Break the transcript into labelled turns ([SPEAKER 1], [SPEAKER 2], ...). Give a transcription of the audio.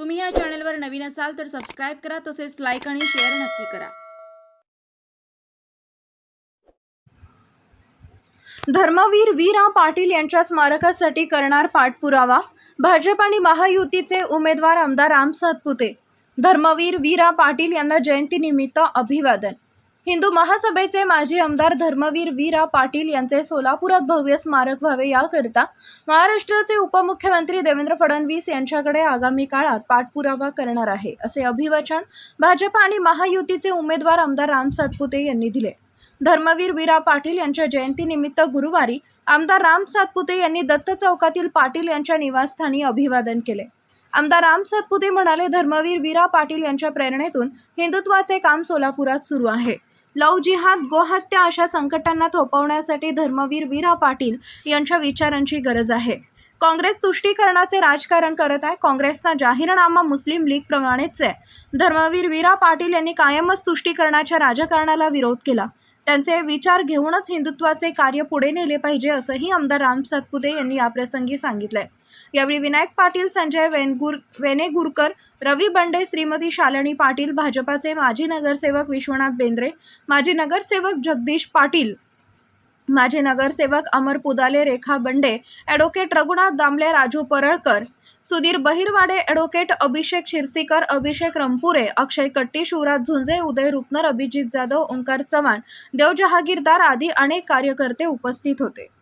[SPEAKER 1] तुम्ही या चॅनलवर नवीन असाल तर सबस्क्राईब करा तसेच लाईक आणि शेअर नक्की करा.
[SPEAKER 2] धर्मवीर वीरा पाटील यांच्या स्मारकासाठी करणार पाठपुरावा? भाजप आणि महायुतीचे उमेदवार आमदार राम सातपुते. धर्मवीर वीरा पाटील यांना जयंतीनिमित्त अभिवादन हिंदू महासभेचे माजी आमदार धर्मवीर वीरा पाटील यांचे सोलापुरात भव्य स्मारक व्हावे याकरिता महाराष्ट्राचे उपमुख्यमंत्री देवेंद्र फडणवीस यांच्याकडे आगामी काळात पाठपुरावा करणार आहे असे अभिवचन भाजप आणि महायुतीचे उमेदवार आमदार राम सातपुते यांनी दिले. धर्मवीर वीरा पाटील यांच्या जयंतीनिमित्त गुरुवारी आमदार राम सातपुते यांनी दत्त चौकातील पाटील यांच्या निवासस्थानी अभिवादन केले. आमदार राम सातपुते म्हणाले धर्मवीर वीरा पाटील यांच्या प्रेरणेतून हिंदुत्वाचे काम सोलापुरात सुरू आहे. लव जिहाद गोहत्या अशा संकटांना थोपवण्यासाठी धर्मवीर वीरा पाटील यांच्या विचारांची गरज आहे. काँग्रेस तुष्टीकरणाचे राजकारण करत आहे. काँग्रेसचा जाहीरनामा मुस्लिम लीग प्रमाणेच आहे. धर्मवीर वीरा पाटील यांनी कायमच तुष्टीकरणाच्या राजकारणाला विरोध केला. त्यांचे विचार घेऊनच हिंदुत्वाचे कार्य पुढे नेले पाहिजे असंही आमदार राम सातपुते यांनी याप्रसंगी सांगितलंय. यावेळी विनायक पाटील संजय वेनगुर वेनेगुरकर रवी बंडे श्रीमती शालिनी पाटील भाजपाचे माजी नगरसेवक विश्वनाथ बेंद्रे माजी नगरसेवक जगदीश पाटील माजी नगरसेवक अमर पुदाले रेखा बंडे ॲडव्होकेट रघुनाथ दामले राजू परळकर सुधीर बहिरवाडे ॲडव्होकेट अभिषेक शिरसीकर अभिषेक रंपुरे अक्षय कट्टी शिवराज झुंजे उदय रुपनर अभिजित जाधव ओंकार चव्हाण देव जहागीरदार आदी अनेक कार्यकर्ते उपस्थित होते.